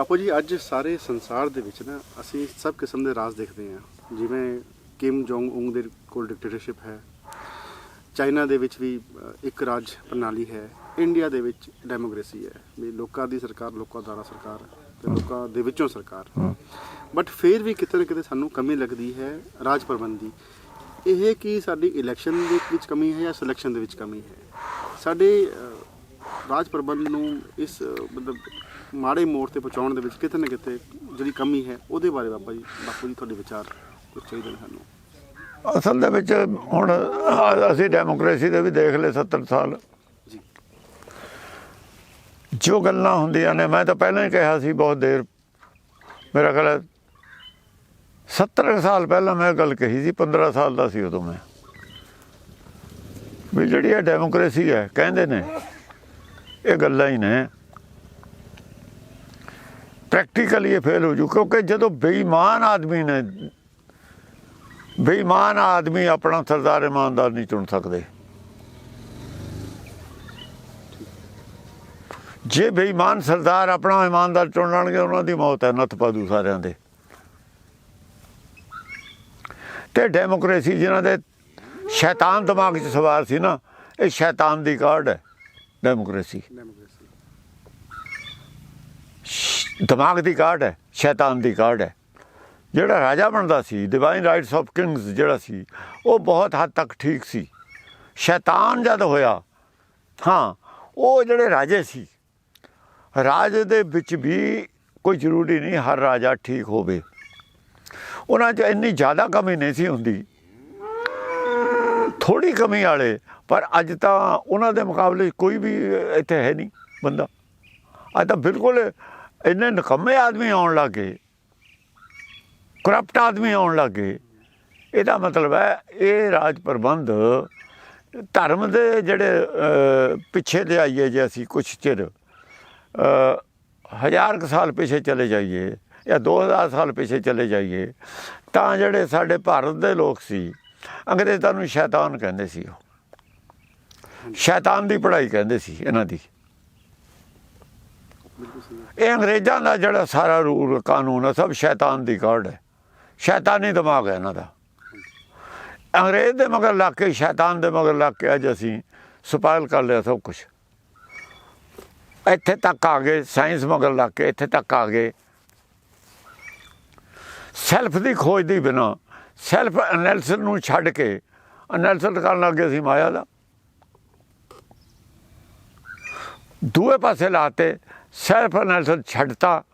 ਬਾਪੂ ਜੀ ਅੱਜ ਸਾਰੇ ਸੰਸਾਰ ਦੇ ਵਿੱਚ ਨਾ ਅਸੀਂ ਸਭ ਕਿਸਮ ਦੇ ਰਾਜ ਦੇਖਦੇ ਹਾਂ। ਜਿਵੇਂ ਕਿਮ ਜੋਂਗ ਉੰਗ ਦੇ ਕੋਲ ਡਿਕਟੇਟਰਸ਼ਿਪ ਹੈ। ਚਾਈਨਾ ਦੇ ਵਿੱਚ ਵੀ ਇੱਕ ਰਾਜ ਪ੍ਰਣਾਲੀ ਹੈ। ਇੰਡੀਆ ਦੇ ਵਿੱਚ ਡੈਮੋਕ੍ਰੇਸੀ ਹੈ। ਵੀ ਲੋਕਾਂ ਦੀ ਸਰਕਾਰ ਲੋਕਾਂ ਦੁਆਰਾ ਸਰਕਾਰ ਤੇ ਲੋਕਾਂ ਦੇ ਵਿੱਚੋਂ ਸਰਕਾਰ। ਬਟ ਫਿਰ ਵੀ ਕਿਤੇ ਨਾ ਕਿਤੇ ਸਾਨੂੰ ਕਮੀ ਲੱਗਦੀ ਹੈ ਰਾਜ ਪ੍ਰਬੰਧ ਇਹ ਕੀ ਸਾਡੀ ਇਲੈਕਸ਼ਨ ਦੇ ਵਿੱਚ ਕਮੀ ਹੈ ਜਾਂ ਸਿਲੈਕਸ਼ਨ ਦੇ ਵਿੱਚ ਕਮੀ ਹੈ? ਸਾਡੇ ਰਾਜ ਪ੍ਰਬੰਧ ਨੂੰ ਇਸ ਮਤਲਬ ਮਾੜੇ ਮੋੜ ਤੇ ਪਹੁੰਚਾਉਣ ਦੇ ਵਿੱਚ ਕਿਤੇ ਨਾ ਕਿਤੇ ਜਿਹੜੀ ਕਮੀ ਹੈ ਉਹਦੇ ਬਾਰੇ ਬਾਬਾ ਜੀ ਬਾਪੂ ਜੀ ਤੁਹਾਡੇ ਵਿਚਾਰ ਕੁਝ ਚਾਹੀਦੇ ਨੇ ਸਾਨੂੰ। ਅਸਲ ਦੇ ਵਿੱਚ ਹੁਣ ਅਸੀਂ ਡੈਮੋਕ੍ਰੇਸੀ ਦੇ ਵੀ ਦੇਖ ਲਏ 70 ਸਾਲ। ਜੀ। ਗੱਲਾਂ ਹੁੰਦੀਆਂ ਨੇ ਮੈਂ ਤਾਂ ਪਹਿਲਾਂ ਹੀ ਕਿਹਾ ਸੀ ਬਹੁਤ ਦੇਰ। ਮੇਰਾ ਖਿਆਲ ਹੈ 70 ਸਾਲ ਪਹਿਲਾਂ ਮੈਂ ਗੱਲ ਕਹੀ ਸੀ 15 ਸਾਲ ਦਾ ਸੀ ਉਦੋਂ ਮੈਂ। ਵੀ ਜਿਹੜੀ ਇਹ ਡੈਮੋਕ੍ਰੇਸੀ ਹੈ ਕਹਿੰਦੇ ਨੇ ਇਹ ਗੱਲਾਂ ਹੀ ਨੇ। ਪ੍ਰੈਕਟੀਕਲੀ ਇਹ ਫੇਲ ਹੋ ਜੂ, ਕਿਉਂਕਿ ਜਦੋਂ ਬੇਈਮਾਨ ਆਦਮੀ ਨੇ, ਬੇਈਮਾਨ ਆਦਮੀ ਆਪਣਾ ਸਰਦਾਰ ਇਮਾਨਦਾਰ ਨਹੀਂ ਚੁਣ ਸਕਦੇ। ਜੇ ਬੇਈਮਾਨ ਸਰਦਾਰ ਆਪਣਾ ਇਮਾਨਦਾਰ ਚੁਣ ਲੈਣਗੇ ਉਹਨਾਂ ਦੀ ਮੌਤ ਹੈ, ਨੱਥ ਪਾਦੂ ਸਾਰਿਆਂ ਦੇ। ਤੇ ਡੈਮੋਕ੍ਰੇਸੀ ਜਿਨ੍ਹਾਂ ਦੇ ਸ਼ੈਤਾਨ ਦਿਮਾਗ 'ਚ ਸਵਾਰ ਸੀ ਨਾ, ਇਹ ਸ਼ੈਤਾਨ ਦੀ ਕਾਰਡ ਹੈ, ਡੈਮੋਕ੍ਰੇਸੀ ਡੈਮੋਕ੍ਰੇਸੀ ਦਿਮਾਗ ਦੀ ਕਾਢ ਹੈ, ਸ਼ੈਤਾਨ ਦੀ ਕਾਢ ਹੈ। ਜਿਹੜਾ ਰਾਜਾ ਬਣਦਾ ਸੀ ਡਿਵਾਈਨ ਰਾਈਟਸ ਆਫ ਕਿੰਗਸ ਜਿਹੜਾ ਸੀ, ਉਹ ਬਹੁਤ ਹੱਦ ਤੱਕ ਠੀਕ ਸੀ। ਸ਼ੈਤਾਨ ਜਦ ਹੋਇਆ, ਹਾਂ, ਉਹ ਜਿਹੜੇ ਰਾਜੇ ਸੀ, ਰਾਜ ਦੇ ਵਿੱਚ ਵੀ ਕੋਈ ਜ਼ਰੂਰੀ ਨਹੀਂ ਹਰ ਰਾਜਾ ਠੀਕ ਹੋਵੇ। ਉਹਨਾਂ 'ਚ ਇੰਨੀ ਜ਼ਿਆਦਾ ਕਮੀ ਨਹੀਂ ਸੀ ਹੁੰਦੀ। ਥੋੜੀ ਕਮੀ ਵਾਲੇ, ਪਰ ਅੱਜ ਤਾਂ ਉਹਨਾਂ ਦੇ ਮੁਕਾਬਲੇ ਕੋਈ ਵੀ ਇੱਥੇ ਹੈ ਨਹੀਂ ਬੰਦਾ। ਅੱਜ ਤਾਂ ਬਿਲਕੁਲ ਇੰਨੇ ਨਕਮੇ ਆਦਮੀ ਆਉਣ ਲੱਗੇ ਕਰਪਟ ਆਦਮੀ ਆਉਣ ਲੱਗੇ ਇਹਦਾ ਮਤਲਬ ਹੈ, ਇਹ ਰਾਜ ਪ੍ਰਬੰਧ ਧਰਮ ਦੇ ਜਿਹੜੇ ਪਿੱਛੇ ਲਿਆਈਏ ਜੇ ਅਸੀਂ ਕੁਝ ਚਿਰ ਹਜ਼ਾਰ ਕੁ ਸਾਲ ਪਿੱਛੇ ਚਲੇ ਜਾਈਏ ਜਾਂ 2000 ਸਾਲ ਪਿੱਛੇ ਚਲੇ ਜਾਈਏ, ਤਾਂ ਜਿਹੜੇ ਸਾਡੇ ਭਾਰਤ ਦੇ ਲੋਕ ਸੀ, ਅੰਗਰੇਜ਼ਾਂ ਨੂੰ ਸ਼ੈਤਾਨ ਕਹਿੰਦੇ ਸੀ ਉਹ। ਸ਼ੈਤਾਨ ਦੀ ਪੜ੍ਹਾਈ ਕਹਿੰਦੇ ਸੀ ਇਹਨਾਂ ਦੀ। ਇਹ ਅੰਗਰੇਜ਼ਾਂ ਦਾ ਜਿਹੜਾ ਸਾਰਾ ਰੂਲ ਕਾਨੂੰਨ ਹੈ ਸਭ ਸ਼ੈਤਾਨ ਦੀ ਕਾਢ ਹੈ। ਸ਼ੈਤਾਨੀ ਦਿਮਾਗ ਹੈ ਇਹਨਾਂ ਦਾ। ਅੰਗਰੇਜ਼ ਦੇ ਮਗਰ ਲੱਗ ਕੇ, ਸ਼ੈਤਾਨ ਦੇ ਮਗਰ ਲੱਗ ਕੇ ਅੱਜ ਅਸੀਂ ਸਪਾਇਲ ਕਰ ਲਿਆ ਸਭ ਕੁਝ ਇੱਥੇ ਤੱਕ ਆ ਗਏ, ਸਾਇੰਸ ਮਗਰ ਲੱਗ ਕੇ ਇੱਥੇ ਤੱਕ ਆ ਗਏ। ਸੈਲਫ ਦੀ ਖੋਜ ਦੀ ਬਿਨਾ, ਸੈਲਫ ਐਨਾਲਿਸਿਸ ਨੂੰ ਛੱਡ ਕੇ ਐਨਾਲਿਸਿਸ ਕਰਨ ਲੱਗੇ ਸੀ ਮਾਇਆ ਦਾ। ਦੂਏ ਪਾਸੇ ਲਾਤੇ ਸੈਲਫ ਐਨਾਲਿਸਿਸ ਛੱਡਤਾ,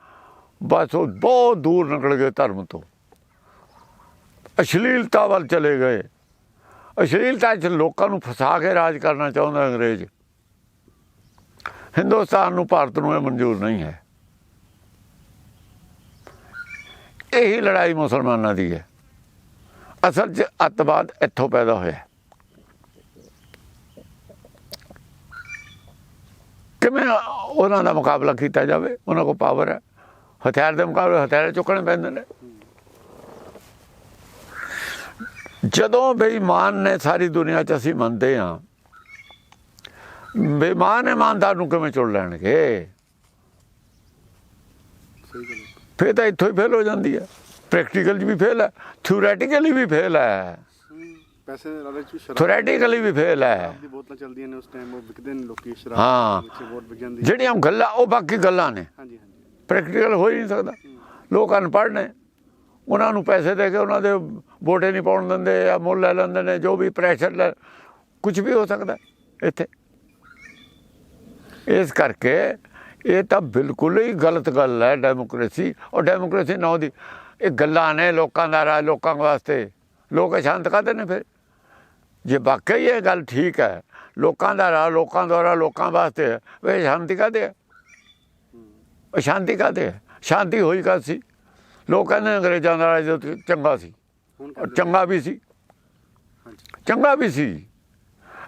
ਬਸ ਉਹ ਬਹੁਤ ਦੂਰ ਨਿਕਲ ਗਏ ਧਰਮ ਤੋਂ। ਅਸ਼ਲੀਲਤਾ ਵੱਲ ਚਲੇ ਗਏ। ਅਸ਼ਲੀਲਤਾ 'ਚ ਲੋਕਾਂ ਨੂੰ ਫਸਾ ਕੇ ਰਾਜ ਕਰਨਾ ਚਾਹੁੰਦਾ ਅੰਗਰੇਜ਼। ਹਿੰਦੁਸਤਾਨ ਨੂੰ ਭਾਰਤ ਨੂੰ ਇਹ ਮਨਜ਼ੂਰ ਨਹੀਂ ਹੈ। ਇਹੀ ਲੜਾਈ ਮੁਸਲਮਾਨਾਂ ਦੀ ਹੈ। ਅਸਲ 'ਚ ਅੱਤਵਾਦ ਇੱਥੋਂ ਪੈਦਾ ਹੋਇਆ। ਕਿਵੇਂ ਉਹਨਾਂ ਦਾ ਮੁਕਾਬਲਾ ਕੀਤਾ ਜਾਵੇ? ਉਹਨਾਂ ਕੋਲ ਪਾਵਰ ਹੈ। ਹਥਿਆਰ ਦੇ ਮੁਕਾਬਲੇ ਹਥਿਆਰ ਚੁੱਕਣੇ ਪੈਂਦੇ ਨੇ। ਜਦੋਂ ਬੇਈਮਾਨ ਨੇ ਸਾਰੀ ਦੁਨੀਆ 'ਚ ਅਸੀਂ ਮੰਨਦੇ ਹਾਂ, ਬੇਈਮਾਨ ਇਮਾਨਦਾਰ ਨੂੰ ਕਿਵੇਂ ਚੁਣ ਲੈਣਗੇ? ਫਿਰ ਤਾਂ ਇੱਥੋਂ ਹੀ ਫੇਲ ਹੋ ਜਾਂਦੀ ਹੈ। ਪ੍ਰੈਕਟੀਕਲ 'ਚ ਵੀ ਫੇਲ ਹੈ। ਥਿਊਰੈਟੀਕਲੀ ਵੀ ਫੇਲ ਹੈ। ਪੈਸੇ ਦੇ ਲਾਲਚ ਵਿੱਚ ਸ਼ਰਾਬ ਥਿਊਰੈਟੀਕਲੀ ਵੀ ਫੇਲ ਹੈ। ਦੀ ਬੋਤਲਾਂ ਚੱਲਦੀਆਂ ਨੇ ਉਸ ਟਾਈਮ ਉਹ ਵਿਕਦੇ ਨੇ ਲੋਕੀ ਸ਼ਰਾਬ ਹਾਂ। ਵਿੱਚ ਵੋਟ ਵਿਕ ਜਾਂਦੀ ਹੈ। ਜਿਹੜੀਆਂ ਗੱਲਾਂ ਉਹ ਬਾਕੀ ਗੱਲਾਂ ਨੇ। ਹਾਂਜੀ ਹਾਂਜੀ। ਪ੍ਰੈਕਟੀਕਲ ਹੋ ਹੀ ਨਹੀਂ ਸਕਦਾ। ਲੋਕ ਅਨਪੜ੍ਹ ਨੇ। ਉਹਨਾਂ ਨੂੰ ਪੈਸੇ ਦੇ ਕੇ ਉਹਨਾਂ ਦੇ ਵੋਟੇ ਨਹੀਂ ਪਾਉਣ ਦਿੰਦੇ ਜਾਂ ਮੁੱਲ ਲੈ ਲੈਂਦੇ ਨੇ ਜੋ ਵੀ ਪ੍ਰੈਸ਼ਰ ਲੈ ਕੁਝ ਵੀ ਹੋ ਸਕਦਾ ਇੱਥੇ। ਇਸ ਕਰਕੇ ਇਹ ਤਾਂ ਬਿਲਕੁਲ ਹੀ ਗਲਤ ਗੱਲ ਹੈ ਡੈਮੋਕ੍ਰੇਸੀ ਔਰ ਡੈਮੋਕ੍ਰੇਸੀ ਨਾ ਦੀ ਇਹ ਗੱਲਾਂ ਨੇ ਲੋਕਾਂ ਦਾ ਰਾਜ ਲੋਕਾਂ ਵਾਸਤੇ। ਲੋਕ ਸ਼ਾਂਤ ਕਰਦੇ ਨੇ ਫਿਰ? ਜੇ ਵਾਕਈ ਇਹ ਗੱਲ ਠੀਕ ਹੈ ਲੋਕਾਂ ਦਾ ਰਾਜ ਲੋਕਾਂ ਦੁਆਰਾ ਲੋਕਾਂ ਵਾਸਤੇ ਵੇ ਸ਼ਾਂਤੀ ਕਾਹਦੇ ਹੈ? ਅਸ਼ਾਂਤੀ ਕਾਹਦੇ ਹੈ? ਸ਼ਾਂਤੀ ਹੋਈ ਕਦ ਸੀ? ਲੋਕ ਕਹਿੰਦੇ ਅੰਗਰੇਜ਼ਾਂ ਦਾ ਰਾਜ ਚੰਗਾ ਸੀ। ਚੰਗਾ ਵੀ ਸੀ। ਚੰਗਾ ਵੀ ਸੀ।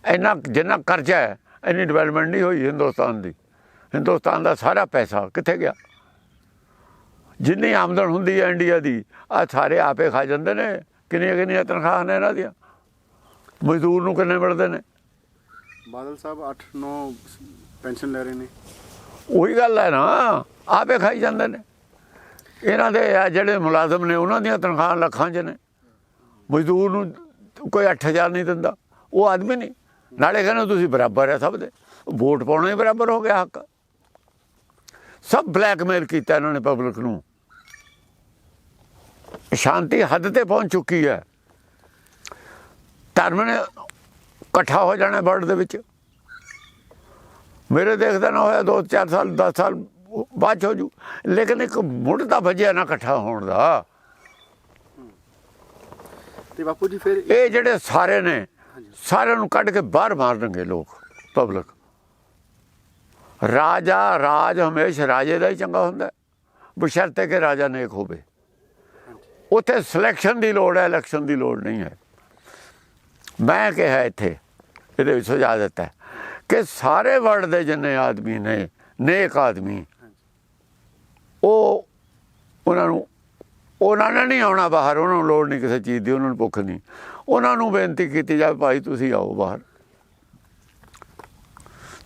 ਇੰਨਾ ਜਿੰਨਾ ਕਰਜ਼ਾ ਹੈ ਇੰਨੀ ਡਿਵੈਲਪਮੈਂਟ ਨਹੀਂ ਹੋਈ ਹਿੰਦੁਸਤਾਨ ਦੀ। ਹਿੰਦੁਸਤਾਨ ਦਾ ਸਾਰਾ ਪੈਸਾ ਕਿੱਥੇ ਗਿਆ? ਜਿੰਨੀ ਆਮਦਨ ਹੁੰਦੀ ਹੈ ਇੰਡੀਆ ਦੀ ਆ ਸਾਰੇ ਆਪੇ ਖਾ ਜਾਂਦੇ ਨੇ। ਕਿੰਨੀਆਂ ਕਿੰਨੀਆਂ ਤਨਖਾਹਾਂ ਨੇ ਇਹਨਾਂ ਦੀਆਂ? ਮਜ਼ਦੂਰ ਨੂੰ ਕਿੰਨੇ ਮਿਲਦੇ ਨੇ? ਬਾਦਲ ਸਾਹਿਬ 8 9 ਪੈਨਸ਼ਨ ਲੈ ਰਹੇ ਨੇ। ਉਹੀ ਗੱਲ ਹੈ ਨਾ ਆਪੇ ਖਾਈ ਜਾਂਦੇ ਨੇ। ਇਹਨਾਂ ਦੇ ਆ ਜਿਹੜੇ ਮੁਲਾਜ਼ਮ ਨੇ ਉਹਨਾਂ ਦੀਆਂ ਤਨਖਾਹਾਂ ਲੱਖਾਂ 'ਚ ਨੇ। ਮਜ਼ਦੂਰ ਨੂੰ ਕੋਈ 8000 ਨਹੀਂ ਦਿੰਦਾ। ਉਹ ਆਦਮੀ ਨਹੀਂ। ਨਾਲੇ ਕਹਿੰਦੇ ਤੁਸੀਂ ਬਰਾਬਰ ਹੈ ਸਭ ਦੇ। ਵੋਟ ਪਾਉਣਾ ਹੀ ਬਰਾਬਰ ਹੋ ਗਿਆ ਹੱਕ। ਸਭ ਬਲੈਕਮੇਲ ਕੀਤਾ ਇਹਨਾਂ ਨੇ ਪਬਲਿਕ ਨੂੰ। ਸ਼ਾਂਤੀ ਹੱਦ ਤੇ ਪਹੁੰਚ ਚੁੱਕੀ ਹੈ। ਧਰਮ ਨੇ ਇਕੱਠਾ ਹੋ ਜਾਣਾ ਵਰਲਡ ਦੇ ਵਿੱਚ। ਮੇਰੇ ਦੇਖਦਾ ਨਾ ਹੋਇਆ 2-4 ਸਾਲ 10 ਸਾਲ ਬਾਅਦ ਹੋ ਜੂ। ਲੇਕਿਨ ਇੱਕ ਮੁੱਢ ਤਾਂ ਵਜਿਆ ਨਾ ਇਕੱਠਾ ਹੋਣ ਦਾ। ਤੇ ਬਾਪੂ ਜੀ ਫਿਰ ਇਹ ਜਿਹੜੇ ਸਾਰੇ ਨੇ ਸਾਰਿਆਂ ਨੂੰ ਕੱਢ ਕੇ ਬਾਹਰ ਮਾਰਨਗੇ ਲੋਕ ਪਬਲਿਕ ਰਾਜਾ ਰਾਜ ਹਮੇਸ਼ਾ ਰਾਜੇ ਦਾ ਹੀ ਚੰਗਾ ਹੁੰਦਾ ਬਸ਼ਰਤੇ ਕਿ ਰਾਜਾ ਨੇਕ ਹੋਵੇ। ਉੱਥੇ ਸਿਲੈਕਸ਼ਨ ਦੀ ਲੋੜ ਹੈ ਇਲੈਕਸ਼ਨ ਦੀ ਲੋੜ ਨਹੀਂ ਹੈ। ਮੈਂ ਕਿਹਾ ਇੱਥੇ, ਇਹਦੇ ਵਿੱਚ ਸੁਝਾ ਦਿੱਤਾ ਕਿ ਸਾਰੇ ਵਰਲਡ ਦੇ ਜਿੰਨੇ ਆਦਮੀ ਨੇ, ਨੇਕ ਆਦਮੀ, ਉਹ ਉਹਨਾਂ ਨੂੰ, ਉਹਨਾਂ ਨੇ ਨਹੀਂ ਆਉਣਾ ਬਾਹਰ, ਉਹਨਾਂ ਨੂੰ ਲੋੜ ਨਹੀਂ ਕਿਸੇ ਚੀਜ਼ ਦੀ, ਉਹਨਾਂ ਨੂੰ ਭੁੱਖ ਨਹੀਂ। ਉਹਨਾਂ ਨੂੰ ਬੇਨਤੀ ਕੀਤੀ ਜਾਵੇ, ਭਾਈ ਤੁਸੀਂ ਆਓ ਬਾਹਰ।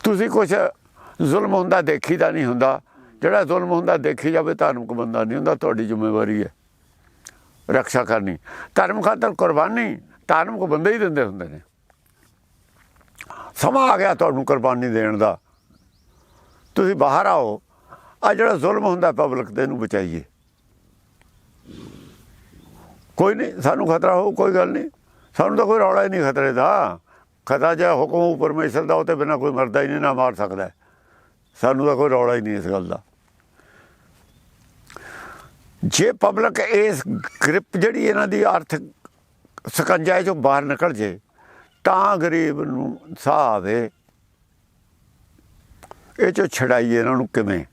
ਤੁਸੀਂ ਕੁਝ ਜ਼ੁਲਮ ਹੁੰਦਾ ਦੇਖੀਦਾ ਨਹੀਂ ਹੁੰਦਾ। ਜਿਹੜਾ ਜ਼ੁਲਮ ਹੁੰਦਾ ਦੇਖੀ ਜਾਵੇ, ਧਾਰਮਿਕ ਬੰਦਾ ਨਹੀਂ ਹੁੰਦਾ, ਤੁਹਾਡੀ ਜ਼ਿੰਮੇਵਾਰੀ ਹੈ। ਰੱਖਿਆ ਕਰਨੀ। ਧਰਮ ਖਾਤਰ ਕੁਰਬਾਨੀ ਧਾਰਮਿਕ ਬੰਦੇ ਹੀ ਦਿੰਦੇ ਹੁੰਦੇ ਨੇ। ਸਮਾਂ ਆ ਗਿਆ ਤੁਹਾਨੂੰ ਕੁਰਬਾਨੀ ਦੇਣ ਦਾ। ਤੁਸੀਂ ਬਾਹਰ ਆਓ, ਆ ਜਿਹੜਾ ਜ਼ੁਲਮ ਹੁੰਦਾ ਪਬਲਿਕ ਦੇ ਨੂੰ ਬਚਾਈਏ। ਕੋਈ ਨਹੀਂ, ਸਾਨੂੰ ਖਤਰਾ ਹੋ ਕੋਈ ਗੱਲ ਨਹੀਂ। ਸਾਨੂੰ ਤਾਂ ਕੋਈ ਰੌਲਾ ਹੀ ਨਹੀਂ ਖਤਰੇ ਦਾ। ਖਤਰਾ ਜੇ ਹੁਕਮ ਪਰਮੇਸ਼ਰ ਦਾ, ਉਹ ਤੇ ਬਿਨਾ ਕੋਈ ਮਰਦਾ ਹੀ ਨਹੀਂ, ਨਾ ਮਾਰ ਸਕਦਾ। ਸਾਨੂੰ ਤਾਂ ਕੋਈ ਰੌਲਾ ਹੀ ਨਹੀਂ ਇਸ ਗੱਲ ਦਾ। ਜੇ ਪਬਲਿਕ ਇਸ ਗ੍ਰਿਪ ਜਿਹੜੀ ਇਹਨਾਂ ਦੀ ਆਰਥਿਕ ਸਕੰਜਾ ਚੋਂ ਬਾਹਰ ਨਿਕਲ ਜੇ ਤਾਂ ਗਰੀਬ ਨੂੰ ਸਾਹ ਆਵੇ। ਇਹ ਚੋਂ ਛਡਾਈਏ ਇਹਨਾਂ ਨੂੰ ਕਿਵੇਂ?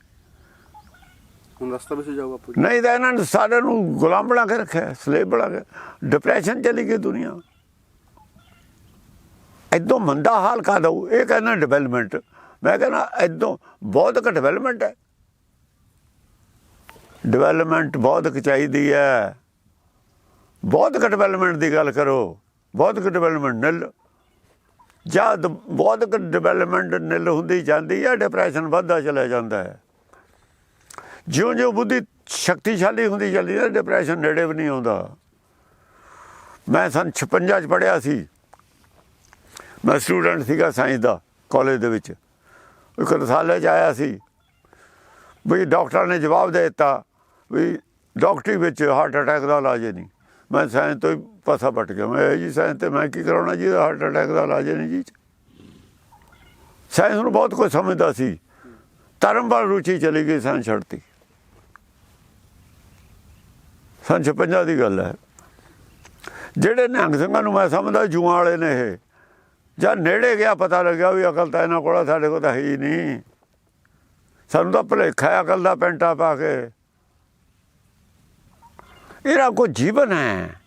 ਹੁਣ ਰਸਤਾ ਵੀ ਸੁਝਾਓ ਬਾਪੂ ਜੀ। ਨਹੀਂ ਤਾਂ ਇਹਨਾਂ ਨੇ ਸਾਰਿਆਂ ਨੂੰ ਗੁਲਾਮ ਬਣਾ ਕੇ ਰੱਖਿਆ ਸਲੇਬ ਬਣਾ ਕੇ। ਡਿਪਰੈਸ਼ਨ ਚਲੀ ਗਈ ਦੁਨੀਆ। ਇਦੋਂ ਮੰਦਾ ਹਾਲ ਕਾ ਦਊ ਇਹ ਕਹਿੰਦਾ ਡਿਵੈਲਪਮੈਂਟ ਮੈਂ ਕਹਿੰਦਾ ਇਦੋਂ ਬਹੁਤ ਕ ਡਿਵੈਲਪਮੈਂਟ ਹੈ। ਡਿਵੈਲਪਮੈਂਟ ਬਹੁਤ ਚਾਹੀਦੀ ਹੈ। ਬੌਧਿਕ ਡਿਵੈਲਪਮੈਂਟ ਦੀ ਗੱਲ ਕਰੋ ਬੌਧਿਕ ਡਿਵੈਲਪਮੈਂਟ ਨਿਲ। ਜਦ ਬਹੁਤ ਕ ਡਿਵੈਲਪਮੈਂਟ ਨਿਲ ਹੁੰਦੀ ਜਾਂਦੀ ਹੈ ਡਿਪਰੈਸ਼ਨ ਵੱਧਦਾ ਚਲਾ ਜਾਂਦਾ ਹੈ। ਜਿਉਂ ਜਿਉਂ ਬੁੱਧੀ ਸ਼ਕਤੀਸ਼ਾਲੀ ਹੁੰਦੀ ਜਾਂਦੀ ਹੈ ਡਿਪਰੈਸ਼ਨ ਨੇੜੇ ਵੀ ਨਹੀਂ ਆਉਂਦਾ। ਮੈਂ ਸਨ 56 ਚ ਪੜਿਆ ਸੀ। ਮੈਂ ਸਟੂਡੈਂਟ ਸੀਗਾ ਸਾਇੰਸ ਦਾ ਕਾਲਜ ਦੇ ਵਿੱਚ। ਇੱਕ ਰਸਾਲੇ ਚ ਆਇਆ ਸੀ। ਵੀ ਡਾਕਟਰ ਨੇ ਜਵਾਬ ਦੇ ਦਿੱਤਾ ਵੀ ਡਾਕਟਰੀ ਵਿੱਚ ਹਾਰਟ ਅਟੈਕ ਦਾ ਇਲਾਜ ਨਹੀਂ। ਮੈਂ ਸਾਇੰਸ ਤੋਂ ਹੀ ਪਾਸਾ ਪਟ ਗਿਆ। ਮੈਂ ਇਹ ਜੀ ਸਾਇੰਸ ਤੇ ਮੈਂ ਕੀ ਕਰਾਉਣਾ ਜੀ? ਹਾਰਟ ਅਟੈਕ ਦਾ ਇਲਾਜ ਹੀ ਨਹੀਂ ਜੀ। ਸਾਇੰਸ ਨੂੰ ਬਹੁਤ ਕੁਝ ਸਮਝਦਾ ਸੀ। ਧਰਮ ਵੱਲ ਰੁਚੀ ਚਲੀ ਗਈ ਸਾਇੰਸ ਛੱਡਤੀ। ਸੰਨ 56 ਦੀ ਗੱਲ ਹੈ। ਜਿਹੜੇ ਨਿਹੰਗ ਸਿੰਘਾਂ ਨੂੰ ਮੈਂ ਸਮਝਦਾ, ਜੂਆਂ ਵਾਲੇ ਨੇ ਇਹ। ਜਾਂ ਨੇੜੇ ਗਿਆ ਪਤਾ ਲੱਗਿਆ ਵੀ ਅਕਲ ਤਾਂ ਇਹਨਾਂ ਕੋਲ ਸਾਡੇ ਕੋਲ ਤਾਂ ਹੈ ਹੀ ਨਹੀਂ। ਸਾਨੂੰ ਤਾਂ ਭੁਲੇਖਾ ਅਕਲ ਦਾ ਪੈਂਟਾ ਪਾ ਕੇ। ਇਹਨਾਂ ਕੋਲ ਜੀਵਨ ਹੈ।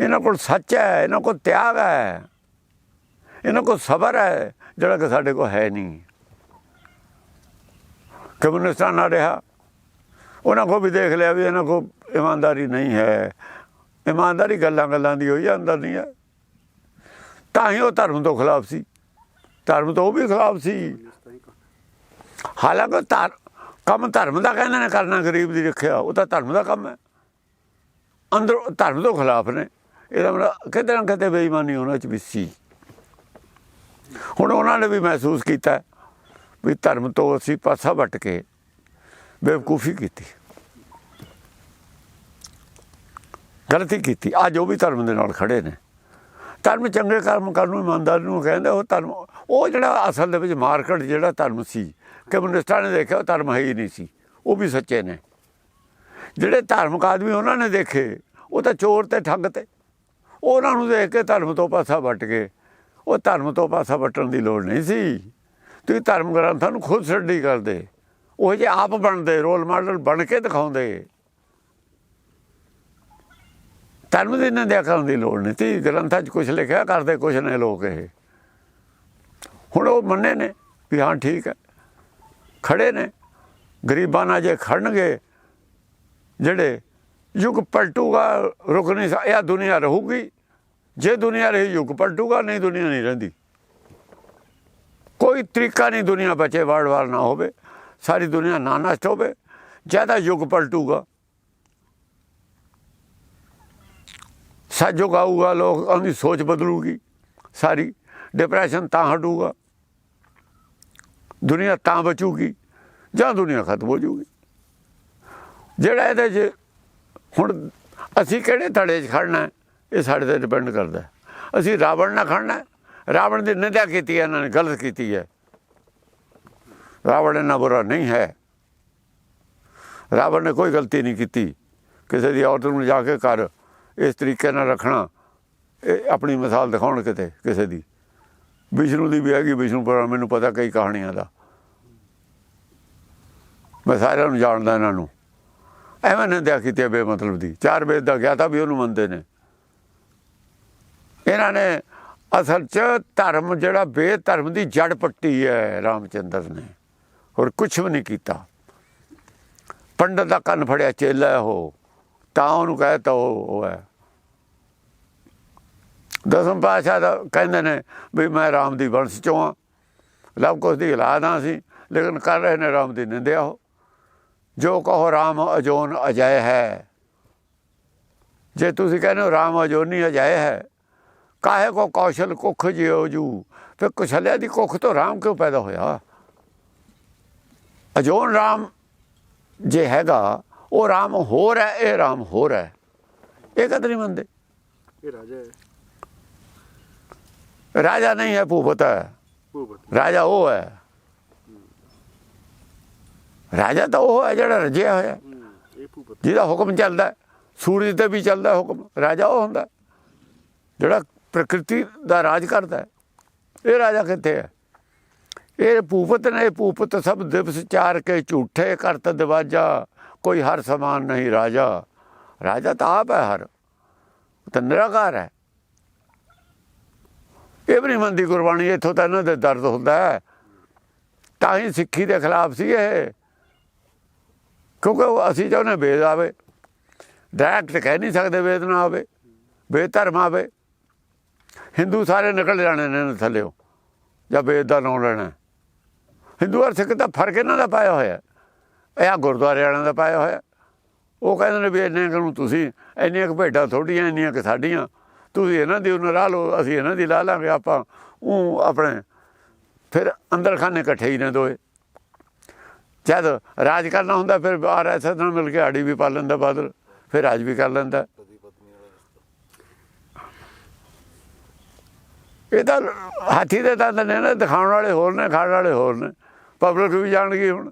ਇਹਨਾਂ ਕੋਲ ਸੱਚ ਹੈ, ਇਹਨਾਂ ਕੋਲ ਤਿਆਗ ਹੈ। ਇਹਨਾਂ ਕੋਲ ਸਬਰ ਹੈ, ਜਿਹੜਾ ਕਿ ਸਾਡੇ ਕੋਲ ਹੈ ਨਹੀਂ। ਕਮਿਊਨਿਸਟਾਂ ਨਾਲ ਰਿਹਾ। ਉਹਨਾਂ ਕੋ ਵੀ ਦੇਖ ਲਿਆ ਵੀ ਇਹਨਾਂ ਕੋ ਇਮਾਨਦਾਰੀ ਨਹੀਂ ਹੈ। ਇਮਾਨਦਾਰੀ ਗੱਲਾਂ ਗੱਲਾਂ ਦੀ ਹੋਈ ਅੰਦਰ ਨਹੀਂ ਹੈ ਤਾਂ ਹੀ ਉਹ ਧਰਮ ਤੋਂ ਖਿਲਾਫ ਸੀ। ਧਰਮ ਤੋਂ ਉਹ ਵੀ ਖਿਲਾਫ ਸੀ। ਹਾਲਾਂਕਿ ਧਰ, ਕੰਮ ਧਰਮ ਦਾ ਕਹਿੰਦੇ ਨੇ ਕਰਨਾ, ਗਰੀਬ ਦੀ ਰੱਖਿਆ। ਉਹ ਤਾਂ ਧਰਮ ਦਾ ਕੰਮ ਹੈ। ਅੰਦਰ ਧਰਮ ਤੋਂ ਖਿਲਾਫ ਨੇ। ਇਹਦਾ ਮਤਲਬ ਕਿਤੇ ਨਾ ਕਿਤੇ ਬੇਈਮਾਨੀ ਉਹਨਾਂ ਚ ਵੀ ਸੀ। ਹੁਣ ਉਹਨਾਂ ਨੇ ਵੀ ਮਹਿਸੂਸ ਕੀਤਾ ਵੀ ਧਰਮ ਤੋਂ ਅਸੀਂ ਪਾਸਾ ਵੱਟ ਕੇ ਬੇਵਕੂਫੀ ਕੀਤੀ। ਗਲਤੀ ਕੀਤੀ। ਅੱਜ ਉਹ ਵੀ ਧਰਮ ਦੇ ਨਾਲ ਖੜੇ ਨੇ। ਧਰਮ ਚੰਗੇ ਕਰਮ ਕਰਨ ਨੂੰ, ਇਮਾਨਦਾਰੀ ਨੂੰ ਕਹਿੰਦੇ, ਉਹ ਧਰਮ, ਉਹ ਜਿਹੜਾ ਅਸਲ ਦੇ ਵਿੱਚ ਮਾਰਕੀਟ ਜਿਹੜਾ ਧਰਮ ਸੀ, ਕਮਿਊਨਿਸਟਾਂ ਨੇ ਦੇਖਿਆ, ਉਹ ਧਰਮ ਹੈ ਹੀ ਨਹੀਂ ਸੀ। ਉਹ ਵੀ ਸੱਚੇ ਨੇ। ਜਿਹੜੇ ਧਾਰਮਿਕ ਆਦਮੀ ਉਹਨਾਂ ਨੇ ਦੇਖੇ, ਉਹ ਤਾਂ ਚੋਰ ਤੇ ਠੱਗ ਤੇ। ਉਹਨਾਂ ਨੂੰ ਦੇਖ ਕੇ ਧਰਮ ਤੋਂ ਪਾਸਾ ਵੱਟ ਗਏ। ਉਹ ਧਰਮ ਤੋਂ ਪਾਸਾ ਵੱਟਣ ਦੀ ਲੋੜ ਨਹੀਂ ਸੀ। ਤੁਸੀਂ ਧਰਮ ਗ੍ਰੰਥਾਂ ਨੂੰ ਖੁਦ ਸਟੱਡੀ ਕਰਦੇ। ਉਹ ਜੇ ਆਪ ਬਣਦੇ, ਰੋਲ ਮਾਡਲ ਬਣ ਕੇ ਦਿਖਾਉਂਦੇ। ਧਰਮ ਦੀ ਨਿੰਦਿਆ ਕਰਨ ਦੀ ਲੋੜ ਨਹੀਂ ਤੀ ਗ੍ਰੰਥਾਂ 'ਚ ਕੁਝ ਲਿਖਿਆ, ਕਰਦੇ ਕੁਝ ਨੇ ਲੋਕ ਇਹ। ਹੁਣ ਉਹ ਮੰਨੇ ਨੇ ਵੀ ਹਾਂ, ਠੀਕ ਹੈ। ਖੜੇ ਨੇ। ਗਰੀਬਾਂ ਨਾਲ ਜੇ ਖੜਨਗੇ ਜਿਹੜੇ ਯੁੱਗ ਪਲਟੂਗਾ ਰੁਕ ਨਹੀਂ ਸਕ ਇਹ ਦੁਨੀਆ ਰਹੂਗੀ। ਜੇ ਦੁਨੀਆ ਰਹੀ, ਯੁੱਗ ਪਲਟੂਗਾ, ਨਹੀਂ ਦੁਨੀਆ ਨਹੀਂ ਰਹਿੰਦੀ। ਕੋਈ ਤਰੀਕਾ ਨਹੀਂ ਦੁਨੀਆ ਬਚੇ ਵਾਰ ਵਾਰ ਨਾ ਹੋਵੇ। ਸਾਰੀ ਦੁਨੀਆ ਨਾ ਨਸ਼ਟ ਹੋਵੇ, ਜ਼ਿਆਦਾ ਯੁੱਗ ਪਲਟੂਗਾ। ਸੱਜੋ ਆਊਗਾ, ਲੋਕਾਂ ਦੀ ਸੋਚ ਬਦਲੂਗੀ। ਸਾਰੀ ਡਿਪਰੈਸ਼ਨ ਤਾਂ ਹਟੂਗਾ। ਦੁਨੀਆ ਤਾਂ ਬਚੂਗੀ, ਜਾਂ ਦੁਨੀਆ ਖਤਮ ਹੋ ਜੂਗੀ। ਜਿਹੜਾ ਇਹਦੇ 'ਚ ਹੁਣ ਅਸੀਂ ਕਿਹੜੇ ਧੜੇ 'ਚ ਖੜਨਾ ਇਹ ਸਾਡੇ ਤੇ ਡਿਪੈਂਡ ਕਰਦਾ ਅਸੀਂ ਰਾਵਣ ਨਾਲ ਖੜਨਾ ਰਾਵਣ ਦੀ ਨਿੰਦਿਆ ਕੀਤੀ ਹੈ, ਇਹਨਾਂ ਨੇ, ਗਲਤ ਕੀਤੀ ਹੈ। ਰਾਵਣ ਇੰਨਾ ਬੁਰਾ ਨਹੀਂ ਹੈ। ਰਾਵਣ ਨੇ ਕੋਈ ਗਲਤੀ ਨਹੀਂ ਕੀਤੀ। ਕਿਸੇ ਦੀ ਔਰਤ ਨੂੰ ਜਾ ਕੇ ਘਰ ਇਸ ਤਰੀਕੇ ਨਾਲ ਰੱਖਣਾ, ਇਹ ਆਪਣੀ ਮਿਸਾਲ ਦਿਖਾਉਣ ਕਿਤੇ, ਕਿਸੇ ਦੀ। ਵਿਸ਼ਨੂੰ ਦੀ ਵੀ ਹੈਗੀ, ਵਿਸ਼ਨੂੰ ਪਰ ਮੈਨੂੰ ਪਤਾ ਕਈ ਕਹਾਣੀਆਂ ਦਾ। ਮੈਂ ਸਾਰਿਆਂ ਨੂੰ ਜਾਣਦਾ ਇਹਨਾਂ ਨੂੰ। ਐਵੇਂ ਨਿੰਦਿਆ ਕੀਤੀ ਹੈ ਬੇਮਤਲਬ ਦੀ। ਚਾਰ ਵੇਦ ਦਾ ਗਿਆਤਾ ਵੀ ਉਹਨੂੰ ਮੰਨਦੇ ਨੇ। ਇਹਨਾਂ ਨੇ ਅਸਲ 'ਚ ਧਰਮ ਜਿਹੜਾ ਬੇਧਰਮ ਦੀ ਜੜ ਪੱਟੀ ਹੈ ਰਾਮਚੰਦਰ ਨੇ। ਹੋਰ ਕੁਝ ਵੀ ਨਹੀਂ ਕੀਤਾ। ਪੰਡਤ ਦਾ ਕੰਨ ਫੜਿਆ, ਚੇਲਾ ਉਹ। ਤਾਂ ਉਹਨੂੰ ਕਹਿਤਾ ਉਹ ਉਹ ਹੈ। ਦਸਮ ਪਾਤਸ਼ਾਹ ਦਾ ਕਹਿੰਦੇ ਨੇ ਵੀ ਮੈਂ ਰਾਮ ਦੀ ਵੰਸ਼ ਚੋਂ ਆ ਲਵ ਕੁਛ ਦੀ ਔਲਾਦਾਂ ਸੀ ਲੇਕਿਨ ਕਰ ਰਹੇ ਨੇ ਰਾਮ ਦੀ ਨਿੰਦਿਆ ਉਹ। ਜੋ ਕਹੋ ਰਾਮ ਅਜੋਨ ਅਜੈ ਹੈ। ਜੇ ਤੁਸੀਂ ਕਹਿੰਦੇ ਹੋ ਰਾਮ ਅਜੋਨੀ ਅਜੈ ਹੈ ਕਾਹੇ ਕੋ ਕੌਸ਼ਲ ਕੁਖ ਜਿਉ ਜੂ? ਫਿਰ ਕੁਸ਼ਲਿਆ ਦੀ ਕੁਖ ਤੋਂ ਰਾਮ ਕਿਉਂ ਪੈਦਾ ਹੋਇਆ? ਅਜੋਨ ਰਾਮ ਜੇ ਹੈਗਾ ਉਹ ਰਾਮ ਹੋਰ ਹੈ ਇਹ ਰਾਮ ਹੋਰ ਹੈ। ਇਹ ਕਦ ਨਹੀਂ ਮੰਨਦੇ? ਇਹ ਰਾਜਾ ਹੈ। ਰਾਜਾ ਨਹੀਂ ਹੈ ਭੂਪਤ ਹੈ। ਰਾਜਾ ਉਹ ਹੈ। ਰਾਜਾ ਤਾਂ ਉਹ ਹੈ ਜਿਹੜਾ ਰਜਿਆ ਹੋਇਆ। ਜਿਹਦਾ ਹੁਕਮ ਚੱਲਦਾ ਸੂਰਜ ਤੇ ਵੀ ਚੱਲਦਾ ਹੁਕਮ, ਰਾਜਾ ਉਹ ਹੁੰਦਾ ਜਿਹੜਾ ਪ੍ਰਕਿਰਤੀ ਦਾ ਰਾਜ ਕਰਦਾ ਇਹ ਰਾਜਾ ਕਿੱਥੇ ਹੈ? ਇਹ ਭੂਪਤ ਨੇ, ਇਹ ਭੂਪਤ ਸਭ ਦਿਵਸ ਚਾਰ ਕੇ ਝੂਠੇ ਕਰਤ ਦਿਵਾਜਾ ਕੋਈ ਹਰ ਸਮਾਨ ਨਹੀਂ ਰਾਜਾ। ਰਾਜਾ ਤਾਂ ਆਪ ਹੈ ਹਰ ਤਾਂ ਨਿਰਾਕਾਰ ਹੈ। ਇਹ ਵੀ ਨਹੀਂ ਮੰਨਦੀ ਗੁਰਬਾਣੀ, ਇੱਥੋਂ ਤਾਂ ਇਹਨਾਂ ਦੇ ਦਰਦ ਹੁੰਦਾ ਹੈ। ਤਾਂ ਹੀ ਸਿੱਖੀ ਦੇ ਖਿਲਾਫ ਸੀ ਇਹ। ਕਿਉਂਕਿ ਉਹ ਅਸੀਂ ਚਾਹੁੰਦੇ ਵੇਦ ਆਵੇ। ਡਾਇਰੈਕਟ ਕਹਿ ਨਹੀਂ ਸਕਦੇ ਵੇਦ ਨਾ ਆਵੇ। ਵੇਦ ਧਰਮ ਆਵੇ। ਹਿੰਦੂ ਸਾਰੇ ਨਿਕਲ ਜਾਣੇ ਨੇ ਇਹਨਾਂ ਥੱਲਿਓ, ਜਾਂ ਵੇਦ ਦਾ ਨਾਮ ਲੈਣਾ। ਹਿੰਦੂ ਔਰ ਸਿੱਖ ਦਾ ਫ਼ਰਕ ਇਹਨਾਂ ਦਾ ਪਾਇਆ ਹੋਇਆ ਇਹ ਆ ਗੁਰਦੁਆਰੇ ਵਾਲਿਆਂ ਦਾ ਪਾਇਆ ਹੋਇਆ ਉਹ ਕਹਿੰਦੇ ਨੇ ਵੀ ਇੰਨੇ ਨੂੰ ਤੁਸੀਂ, ਇੰਨੀਆਂ ਕੁ ਭੇਡਾਂ ਥੋੜੀਆਂ ਇੰਨੀਆਂ ਕਿ ਸਾਡੀਆਂ। ਤੁਸੀਂ ਇਹਨਾਂ ਦੀ ਉਹਨਾਂ ਰਾਹ ਲਓ, ਅਸੀਂ ਇਹਨਾਂ ਦੀ ਲਾ ਲਾਂਗੇ। ਆਪਾਂ ਉਹ ਆਪਣੇ, ਫਿਰ ਅੰਦਰ ਖਾਨੇ ਇਕੱਠੇ ਹੀ ਨੇ ਦੋਏ ਜਦ ਰਾਜ ਕਰਨਾ ਹੁੰਦਾ, ਫਿਰ ਬਾਹਰ ਆਰਐਸਐਸ ਨਾਲ ਮਿਲ ਕੇ ਆੜੀ ਵੀ ਪਾ ਲੈਂਦਾ, ਬਾਦਲ, ਫਿਰ ਰਾਜ ਵੀ ਕਰ ਲੈਂਦਾ। ਇਹ ਤਾਂ ਹਾਥੀ ਦੇ ਦੰਦ ਨੇ ਨਾ, ਦਿਖਾਉਣ ਵਾਲੇ ਹੋਰ ਨੇ, ਖਾਣ ਵਾਲੇ ਹੋਰ ਨੇ। ਪਬਲਿਕ ਵੀ ਜਾਣਗੀ ਹੁਣ।